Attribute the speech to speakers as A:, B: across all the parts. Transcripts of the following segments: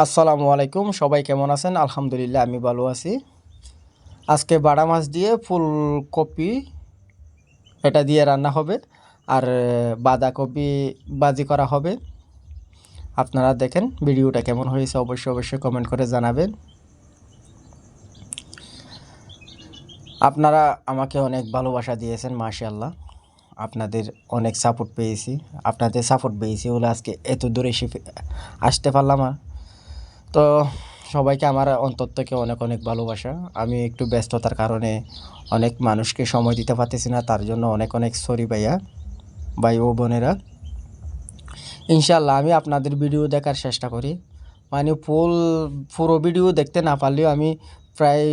A: আসসালামু আলাইকুম, সবাই কেমন আছেন? আলহামদুলিল্লাহ, আমি ভালো আছি। আজকে বাড়া মাছ দিয়ে ফুলকপি এটা দিয়ে রান্না হবে আর বাঁধাকপি বাজি করা হবে। আপনারা দেখেন ভিডিওটা কেমন হয়েছে, অবশ্যই অবশ্যই কমেন্ট করে জানাবেন। আপনারা আমাকে অনেক ভালোবাসা দিয়েছেন, মাশাআল্লাহ। আপনাদের অনেক সাপোর্ট পেয়েছি। আপনাদের সাপোর্ট পেয়েছি বলে আজকে এত দূরে এসে আসতে পারলাম আর। তো সবাইকে আমার অন্তর থেকে অনেক অনেক ভালোবাসা। আমি একটু ব্যস্ততার কারণে অনেক মানুষকে সময় দিতে পারতেছি না, তার জন্য অনেক অনেক সরি ভাইয়া, ভাই ও বোনেরা। ইনশাল্লাহ আমি আপনাদের ভিডিও দেখার চেষ্টা করি। মানে ফুল পুরো ভিডিও দেখতে না পারলেও আমি প্রায়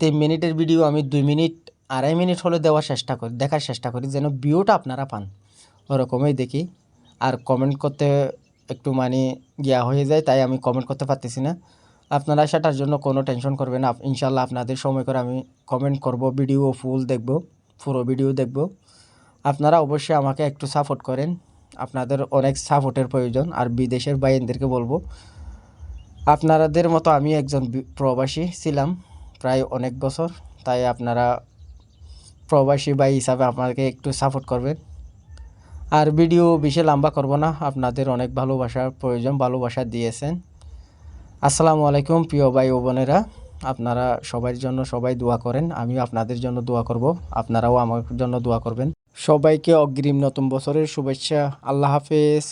A: তিন মিনিটের ভিডিও আমি দুই মিনিট, আড়াই মিনিট হলে দেওয়ার চেষ্টা করি, দেখার চেষ্টা করি, যেন ভিউটা আপনারা পান। ওরকমই দেখি। আর কমেন্ট করতে একটু মানে গিয়া হয়ে যায়, তাই আমি কমেন্ট করতে পারতেছি না। আপনারা সেটার জন্য কোনো টেনশন করবেন না। ইনশাল্লাহ আপনাদের সময় করে আমি কমেন্ট করব ভিডিও ফুল দেখব, পুরো ভিডিও দেখব। আপনারা অবশ্যই আমাকে একটু সাপোর্ট করেন। আপনাদের অনেক সাপোর্টের প্রয়োজন। আর বিদেশের বাইনদেরকে বলব আপনাদের মতো আমি একজন প্রবাসী ছিলাম প্রায় অনেক বছর। তাই আপনারা প্রবাসী ভাই হিসাবে আমাকে একটু সাপোর্ট করবেন। আর ভিডিও বেশি লম্বা করব না, আপনাদের অনেক ভালোবাসার প্রয়োজন, ভালোবাসা দিয়েছেন। আসসালামু আলাইকুম প্রিয় ভাই ও বোনেরা, আপনারা সবার জন্য সবাই দোয়া করেন, আমিও আপনাদের জন্য দোয়া করব, আপনারাও আমার জন্য দোয়া করবেন। সবাইকে অগ্রিম নতুন বছরের শুভেচ্ছা, আল্লাহ হাফেজ।